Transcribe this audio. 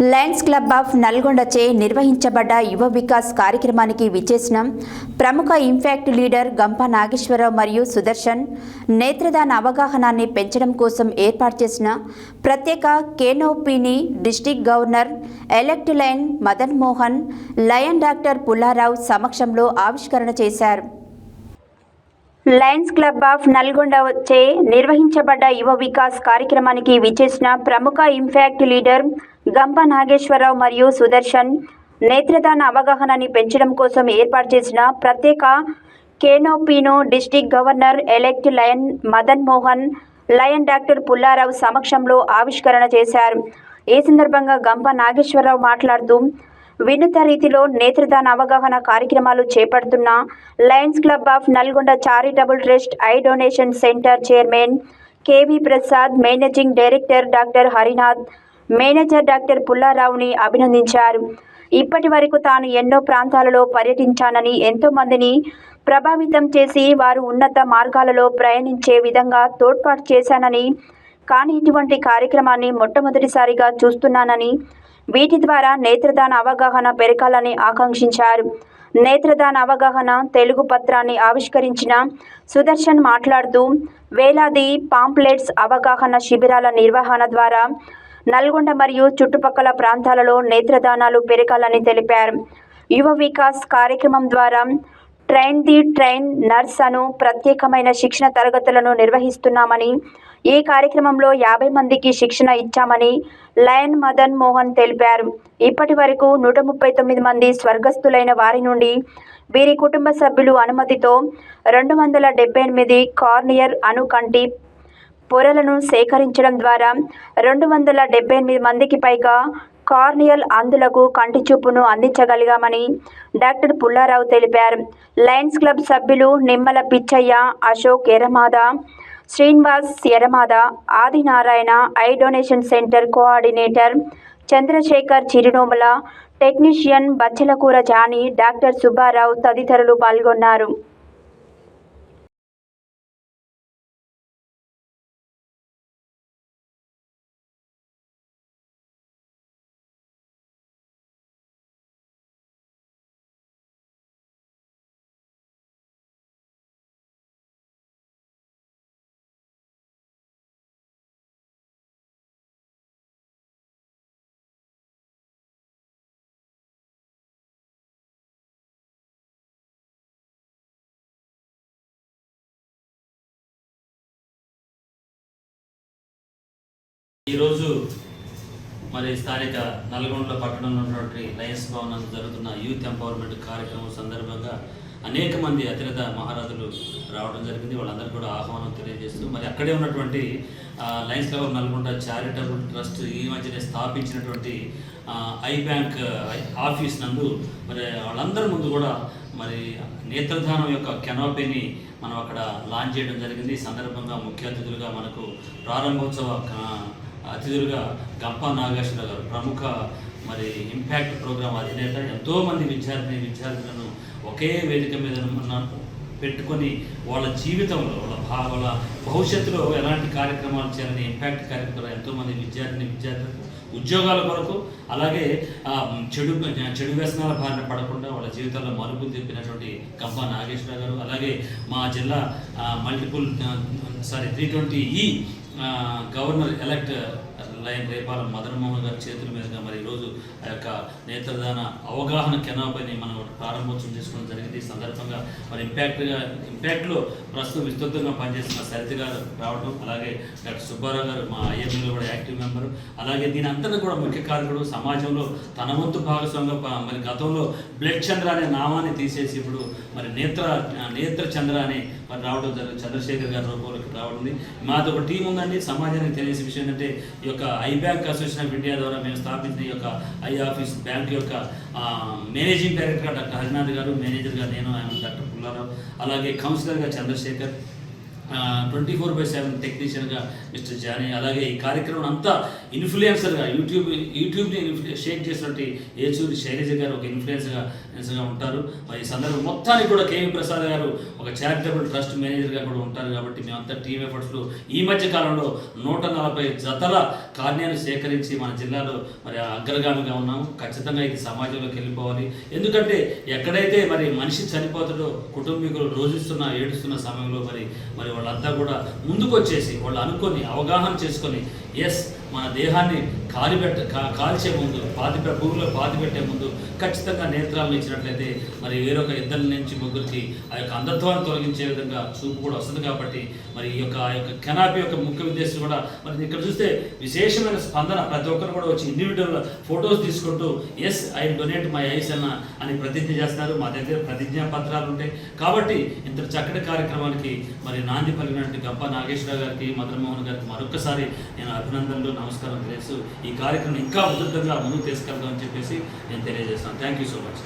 Lions Club of నల్గొండచే నిర్వహించబడ్డ యువ వికాస్ కార్యక్రమానికి విచ్చేసిన ప్రముఖ ఇంపాక్ట్ లీడర్ గంప నాగేశ్వరరావు మరియు సుదర్శన్ నేత్రదాన అవగాహనాన్ని పెంచడం కోసం ఏర్పాటు చేసిన ప్రత్యేక కేనోపీని district governor elect lion Madan Mohan lion doctor Pullarao సమక్షంలో ఆవిష్కరణ చేశారు. లయన్స్ క్లబ్ ఆఫ్ నల్గొండ చే నిర్వహించబడ్డ యువ వికాస్ కార్యక్రమానికి విచ్చేసిన ప్రముఖ ఇంపాక్ట్ లీడర్ గంప నాగేశ్వరరావు మరియు సుదర్శన్ నేత్రదాన అవగాహనని పెంచడం కోసం ఏర్పాటు చేసిన ప్రత్యేక కేనోపీను district governor elect lion Madan Mohan lion doctor Pullarao సమక్షంలో ఆవిష్కరణ చేశారు. ఈ సందర్భంగా గంప నాగేశ్వరరావు మాట్లాడుతూ వినూత రీతిలో నేత్రదాన అవగాహన కార్యక్రమాలు చేపడుతున్న Lions Club of Nalgonda charitable trust eye donation centre chairman KV Prasad managing director doctor Harinath manager doctor పుల్లారావుని అభినందించారు. ఇప్పటి వరకు తాను ఎన్నో ప్రాంతాలలో పర్యటించానని ఎంతో మందిని ప్రభావితం చేసి వారు ఉన్నత మార్గాలలో ప్రయాణించే విధంగా తోడ్పాటు చేశానని కానీ ఇటువంటి కార్యక్రమాన్ని మొట్టమొదటిసారిగా చూస్తున్నానని వీటి ద్వారా నేత్రదాన అవగాహన పెరగాలని ఆకాంక్షించారు. నేత్రదాన అవగాహన తెలుగు పత్రాన్ని ఆవిష్కరించిన సుదర్శన్ మాట్లాడుతూ వేలాది పాంప్లెట్స్ అవగాహన శిబిరాల నిర్వహణ ద్వారా నల్గొండ మరియు చుట్టుపక్కల ప్రాంతాలలో నేత్రదానాలు పెరగాలని తెలిపారు. యువ వికాస్ కార్యక్రమం ద్వారా ట్రైన్ ది ట్రైన్ నర్స్ అను ప్రత్యేకమైన శిక్షణ తరగతులను నిర్వహిస్తున్నామని ఈ కార్యక్రమంలో యాభై మందికి శిక్షణ ఇచ్చామని లయన్ మదన్ మోహన్ తెలిపారు. ఇప్పటి వరకు నూట ముప్పై తొమ్మిది మంది స్వర్గస్థులైన వారి నుండి వీరి కుటుంబ సభ్యులు అనుమతితో రెండు వందల డెబ్బై ఎనిమిది కార్నియర్ అణుకంటి పొరలను సేకరించడం ద్వారా రెండు వందల డెబ్బై ఎనిమిది మందికి పైగా కార్నియల్ అందులకు కంటి చూపును అందించగలిగామని డాక్టర్ పుల్లారావు తెలిపారు. లయన్స్ క్లబ్ సభ్యులు Nimmala Pichaiah Ashok Eramada Srinivas Eramada Adinarayana eye donation centre coordinator Chandrashekar Chirunomala technician Bachalakura Jani doctor Subbarao తదితరులు పాల్గొన్నారు. ఈరోజు మరి స్థానిక నల్గొండ పట్టణంలో ఉన్నటువంటి లయన్స్ భవన్ జరుగుతున్న యూత్ ఎంపవర్మెంట్ కార్యక్రమం సందర్భంగా అనేక మంది అతిరథ మహారాజులు రావడం జరిగింది. వాళ్ళందరూ కూడా ఆహ్వానం తెలియజేస్తూ మరి అక్కడే ఉన్నటువంటి Lions Club Nalgonda charitable trust ఈ మధ్యనే స్థాపించినటువంటి ఐ బ్యాంక్ ఆఫీస్ నందు మరి వాళ్ళందరి ముందు కూడా మరి నేత్రధానం యొక్క కెనాపీని మనం అక్కడ లాంచ్ చేయడం జరిగింది. ఈ సందర్భంగా ముఖ్య అతిథులుగా మనకు ప్రారంభోత్సవ అతిథులుగా గంపా నాగేశ్వర గారు ప్రముఖ మరి ఇంపాక్ట్ ప్రోగ్రాం అధినేత ఎంతోమంది విద్యార్థిని విద్యార్థులను ఒకే వేదిక మీద పెట్టుకొని వాళ్ళ జీవితంలో వాళ్ళ భా వాళ్ళ భవిష్యత్తులో ఎలాంటి కార్యక్రమాలు చేయాలని ఇంపాక్ట్ కార్యక్రమాలు ఎంతోమంది విద్యార్థిని విద్యార్థులకు ఉద్యోగాల కొరకు అలాగే చెడు చెడు వ్యసనాల బారిన పడకుండా వాళ్ళ జీవితాల్లో మలుపు తిప్పినటువంటి గంపా నాగేశ్వర గారు అలాగే మా జిల్లా మల్టిపుల్ సారీ త్రీ ట్వంటీ ఈ governor elect lion Repala Madan Mohan గారి చేతుల మీదుగా మరి ఈరోజు ఆ యొక్క నేత్రదాన అవగాహన కెనాపైని మనం ప్రారంభోత్సవం చేసుకోవడం జరిగింది. ఈ సందర్భంగా మరి ఇంపాక్ట్గా ఇంపాక్ట్లో ప్రస్తుతం విస్తృతంగా పనిచేస్తున్న సరిత గారు రావడం అలాగే డాక్టర్ సుబ్బారావు గారు మా ఐఎంఏలో కూడా యాక్టివ్ మెంబరు. అలాగే దీని అంతటా కూడా ముఖ్య కారకుడు సమాజంలో తన వంతు భాగస్వామ్యంగా మరి గతంలో బ్లడ్ చంద్ర అనే నామాన్ని తీసేసి ఇప్పుడు మరి నేత్ర నేత్ర చంద్ర అని మరి రావడం జరిగింది. చంద్రశేఖర్ గారి రూపంలోకి రావడం ఉంది. ఒక టీం ఉందండి. సమాజానికి తెలియని విషయం ఏంటంటే ఈ యొక్క eye bank association of India ద్వారా మేము స్థాపించిన ఈ యొక్క ఐ ఆఫీస్ బ్యాంక్ యొక్క ఆ, మేనేజింగ్ డైరెక్టర్గా డాక్టర్ హరినాథ్ గారు మేనేజర్గా నేను ఆయన డాక్టర్ పుల్లారావు అలాగే కౌన్సిలర్గా Chandrashekar twenty four by seven టెక్నీషియన్గా mister Jani అలాగే ఈ కార్యక్రమం అంతా ఇన్ఫ్లుయెన్సర్గా యూట్యూబ్ యూట్యూబ్ని షేక్ చేసినట్టు ఏచూరి శైలజ గారు ఒక ఇన్ఫ్లుయెన్స్గా ఉంటారు. మరి ఈ సందర్భం మొత్తానికి కూడా కేవీ ప్రసాద్ గారు ఒక చారిటబుల్ ట్రస్ట్ మేనేజర్గా కూడా ఉంటారు కాబట్టి మేమంతా టీమ్ ఎఫర్ట్స్లో ఈ మధ్య కాలంలో నూట నలభై జతల కార్యాన్ని సేకరించి మన జిల్లాలో మరి అగ్రగామిగా ఉన్నాము. ఖచ్చితంగా ఇది సమాజంలోకి వెళ్ళిపోవాలి. ఎందుకంటే ఎక్కడైతే మరి మనిషి చనిపోతాడో కుటుంబీకులు రోజిస్తున్న ఏడుస్తున్న సమయంలో మరి మరి వాళ్ళంతా కూడా ముందుకు వచ్చేసి వాళ్ళు అనుకొని అవగాహన చేసుకొని ఎస్ మన దేహాన్ని కాలిపెట్ట కా- కాల్చే ముందు పాతి భూమిలో పాతి పెట్టే ముందు ఖచ్చితంగా నేత్రాలను ఇచ్చినట్లయితే మరి వేరొక ఇద్దరి నుంచి ముగ్గురికి ఆ యొక్క అంధత్వాన్ని తొలగించే విధంగా చూపు కూడా వస్తుంది కాబట్టి మరి ఈ యొక్క ఆ యొక్క కెనాపీ యొక్క ముఖ్య ఉద్దేశం కూడా మరి ఇక్కడ చూస్తే విశేషమైన స్పందన ప్రతి ఒక్కరు కూడా వచ్చి ఇండివిజువల్ ఫొటోస్ తీసుకుంటూ yes I donate my eyes అన్న అని ప్రతిజ్ఞ చేస్తున్నారు మా దగ్గర ప్రతిజ్ఞా పత్రాలు ఉంటాయి. కాబట్టి ఇంత చక్కటి కార్యక్రమానికి మరి నాంది పలికినటువంటి గప్ప నాగేశ్వరరావు గారికి మదన్మోహన్ గారికి మరొకసారి నేను అభినందనలు నమస్కారం తెలుసు ఈ కార్యక్రమం ఇంకా ఉధృతంగా ముందుకు తీసుకెళ్దామని చెప్పేసి నేను తెలియజేస్తాను. Thank you so much